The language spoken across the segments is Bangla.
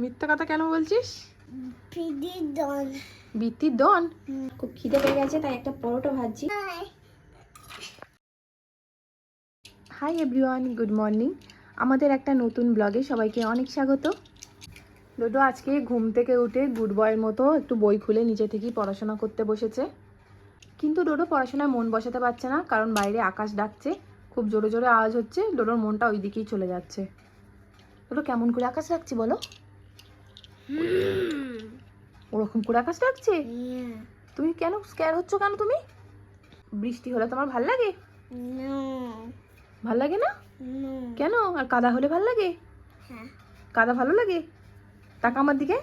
মিথ্যা কথা কেন বলছিস? দন বৃত্তির দন খুব খিদে পেয়ে গেছে তাই একটা পরোটা ভাজছি। Hi everyone good morning. আমাদের একটা নতুন ব্লগে সবাইকে অনেক স্বাগত। ডোডো আজকে ঘুম থেকে উঠে গুড বয়ের মতো একটু বই খুলে নিজে থেকেই পড়াশোনা করতে বসেছে। কিন্তু ডোডো পড়াশোনায় মন বসাতে পারছে না কারণ বাইরে আকাশ ডাকছে খুব জোরে জোরে আওয়াজ হচ্ছে ডোডোর মনটা ওই দিকেই চলে যাচ্ছে। ডোডো কেমন করে আকাশ ডাকছে বলো? ওরকম করে আকাশ ডাকছে? তুমি কেন স্ক্যার হচ্ছ কেন তুমি? বৃষ্টি হলে তোমার ভালো লাগে? ভালো লাগে না? কেন? আর কাদা হলে ভালো লাগে? হ্যাঁ। কাদা ভালো লাগে? টাকা আমার দিকে।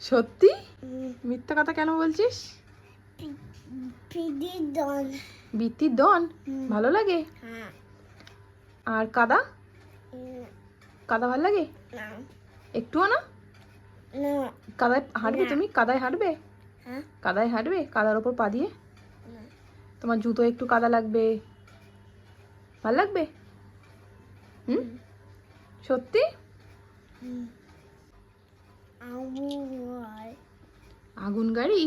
সত্যি? মিথ্যা কথা কেন বলছিস? বৃত্তির দন ভালো লাগে? হ্যাঁ। আর কাদা? কাদা ভালো লাগে? না। একটুও না? না। কাদায় হাঁটবে তুমি? কাদায় হাঁটবে? হ্যাঁ। কাদায় হাঁটবে? কাদার ওপর পা দিয়ে? তোমার জুতো একটু কাদা লাগবে। ভালো লাগবে? হুম? সত্যি? আগুন গাড়ি।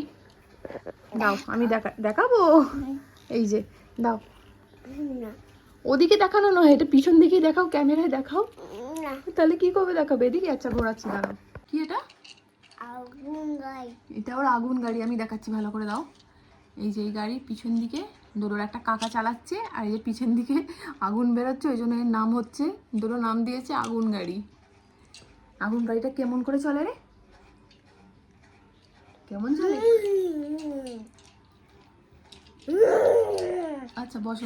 দাও আমি দেখা দেখাবো। এই যে দাও। ওদিকে দেখানো নয় এটা পিছন দিকেই দেখাও ক্যামেরায় দেখাও। না। তাহলে কি করবে দেখাবে? এদিকে আচ্ছা ঘোরাচ্ছি দাঁড়াও। কি এটা? আগুন গাই এটা ওর আগুন গাড়ি আমি দেখাচ্ছি ভালো করে দাও। এই যে এই গাড়ি পিছন দিকে দোলোর একটা কাকা চালাচ্ছে আর এই যে পিছন দিকে আগুন বেরোচ্ছে ওই জন্য এর নাম হচ্ছে দোলো নাম দিয়েছে আগুন গাড়ি। আগুন গাড়িটা কেমন করে চলে রে? কেমন চলে? আচ্ছা বসো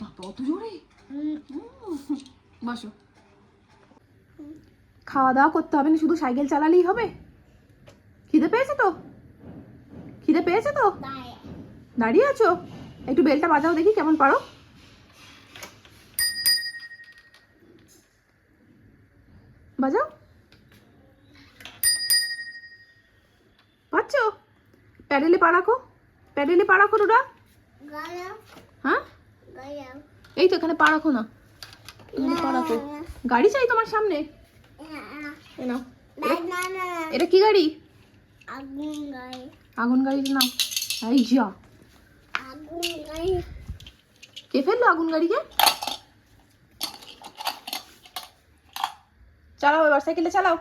বাবা অত জোরে? বসো। খাওয়া দাওয়া করতে হবে না, শুধু সাইকেল চালালেই হবে? খিদে পেয়েছে তো? খিদে পেয়েছে তো? দাঁড়িয়ে আছো? একটু বেলটা বাজাও দেখি কেমন পারো। বাজাও। পাচ্ছ প্যাডেলে পা রাখো। প্যাডেলে পা রাখো রুডা হ্যাঁ? এই তো এখানে পা রাখো না। গাড়ি চাই তোমার সামনে। নাও না না না এটা কি গাড়ি? আগুন গাই আগুন গাড়ির নাম। এই যা। আগুন গাই কে ফেলল আগুন গাড়িকে? চালাও এবার সাইকেলে চালাও।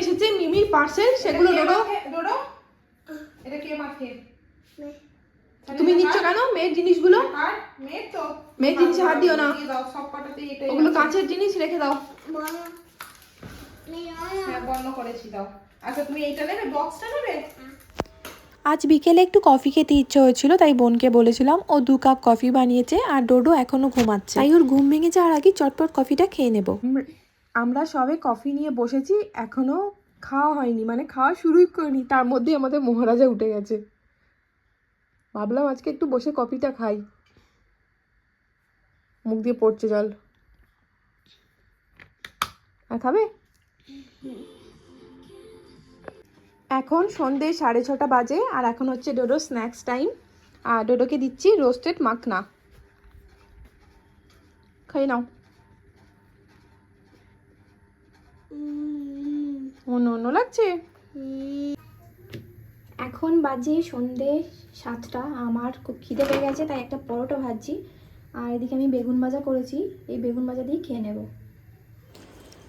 এসেছে মিমির পার্সেল সেগুলো ডোডো ডোডো এটা কে মাখে? তুমি নিচ্ছ কেন? মেয়ের জিনিসগুলো? আর মেয়ে তো। মেয়ের জিনিসে হাত দিও না। দাও সব কটাতেই এটাই ওগুলো কাঁচের জিনিস রেখে দাও। হ্যাঁ বন্ধ করেছি দাও। আচ্ছা তুমি এইটা নেবে? বক্সটা নেবে? আজ বিকেলে একটু কফি খেতে ইচ্ছে হয়েছিল তাই বোনকে বলেছিলাম ও দু কাপ কফি বানিয়েছে আর ডোডো এখনও ঘুমাচ্ছে। তাই ওর ঘুম ভেঙে যাওয়ার আগে চটপট কফিটা খেয়ে নেব। আমরা সবে কফি নিয়ে বসেছি এখনও খাওয়া হয়নি মানে খাওয়া শুরুই করিনি, তার মধ্যে আমাদের মহারাজা উঠে গেছে। ভাবলাম আজকে একটু বসে কফিটা খাই। মুখ দিয়ে পড়ছে জল। আর খাবে? এখন সন্ধে সাড়ে ছটা বাজে, আর এখন হচ্ছে ডোডো স্ন্যাক্স টাইম। আর ডোডোকে দিচ্ছি রোস্টেড মাখনা। খাই নাও। অন্য অন্য লাগছে? এখন বাজে সন্ধে সাতটা আমার খুব খিদে পেয়ে গেছে তাই একটা পরোটা ভাজছি। আর এদিকে আমি বেগুন ভাজা করেছি এই বেগুন ভাজা দিয়ে খেয়ে নেব।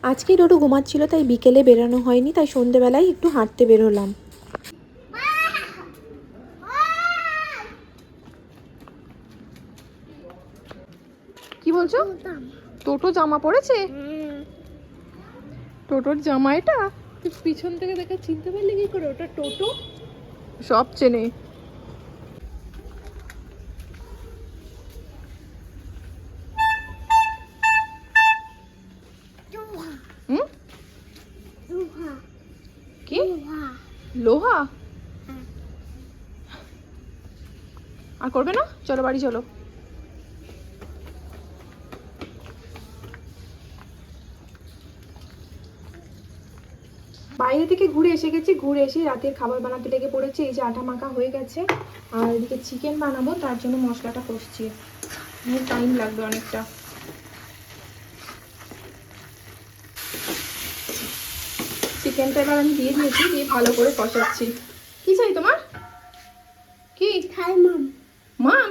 আজকে ডোডো ঘুমাচ্ছিল তাই বিকেলে বেরোনো হয়নি তাই সন্ধেবেলায় একটু হাঁটতে বেরোলাম। কি বলছো? টোটো জামা। পড়েছে? টোটোর জামা এটা? তুই পিছন থেকে দেখে চিনতে পারলি কি করে? ওটা টোটো? সব চেনে। হুম? কি? লোহা। আর করবে না? চলো বাড়ি চলো। বাইরে থেকে ঘুরে এসে গেছি ঘুরে এসে রাতের খাবার বানাতে লেগে পড়েছে এই যে আটা মাখা হয়ে গেছে। আর এদিকে চিকেন বানাবো তার জন্য মশলাটা কষছি। টাইম লাগবে অনেকটা। চিকেনটা এবার আমি দিয়ে দিয়েছি দিয়ে ভালো করে কষাচ্ছি। কি চাই তোমার? কি? খাই মাম মাম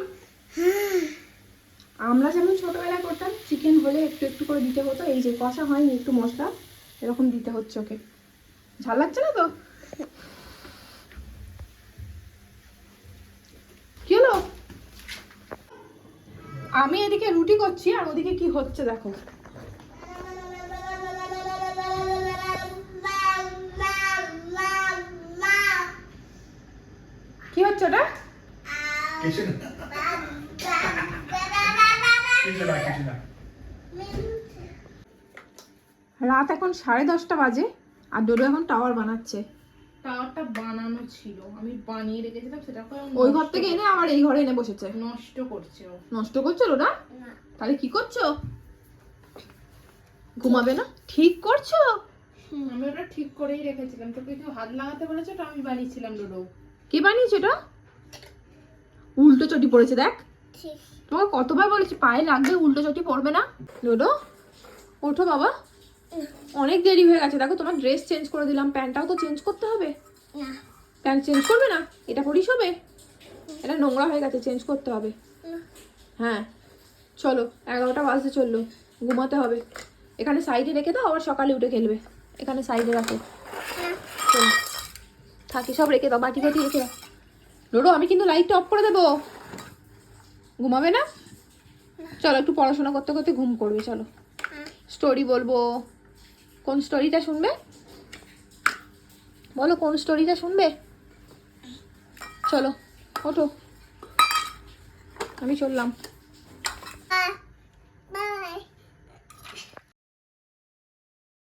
আমরা যেমন ছোটবেলায় করতাম চিকেন হলে একটু একটু করে দিতে হতো এই যে কষা হয়নি একটু মশলা এরকম দিতে হচ্ছে ওকে। ঝাল লাগছে না তো? কি হলো? আমি এদিকে রুটি করছি আর ওদিকে কি হচ্ছে দেখো। কি হচ্ছে ওটা? কিছু না রাত এখন সাড়ে দশটা বাজে। আর ডোডো এখন টাওয়ার বানাচ্ছে। টাওয়ারটা বানানো ছিল। আমি বানিয়ে রেখেছিলাম সেটাকে ও ওই ঘর থেকে এনে আবার এই ঘরে এনে বসেছে। নষ্ট করছে ও। নষ্ট করছ না। তাহলে কি করছ? ঘুমাবে না? ঠিক করছ? আমি ওটা ঠিক করেই রেখেছিলাম। তোকে কেউ হাত লাগাতে বলেছে ওটা আমি বানিয়েছিলাম ডোডো। কে বানিয়েছে এটা? উল্টো চটি পড়েছে দেখ। তোমাকে কতবার বলেছি পায়ে লাগবে উল্টো চটি পড়বে না? ডোডো ওঠো বাবা। অনেক দেরি হয়ে গেছে। দেখো তোমার ড্রেস চেঞ্জ করে দিলাম। প্যান্টটাও তো চেঞ্জ করতে হবে। না। প্যান্ট চেঞ্জ করবে না? এটা পরিস হবে? এটা নোংরা হয়ে গেছে চেঞ্জ করতে হবে। হ্যাঁ। চলো এগারোটা বাজতে চলল। ঘুমাতে হবে। এখানে সাইডে রেখে দাও আবার সকালে উঠে খেলবে। এখানে সাইডে রাখো। চলো। থাকি সব রেখে দাও বাটি বাটি রেখে দাও। ডোডো আমি কিন্তু লাইটটা অফ করে দেবো। ঘুমাবে না? চলো একটু পড়াশোনা করতে করতে ঘুম করবে চলো। স্টোরি বলব। কোন স্টোরিটা শুনবে? বলো কোন স্টোরিটা শুনবে? চলো ওঠো। আমি চললাম। আ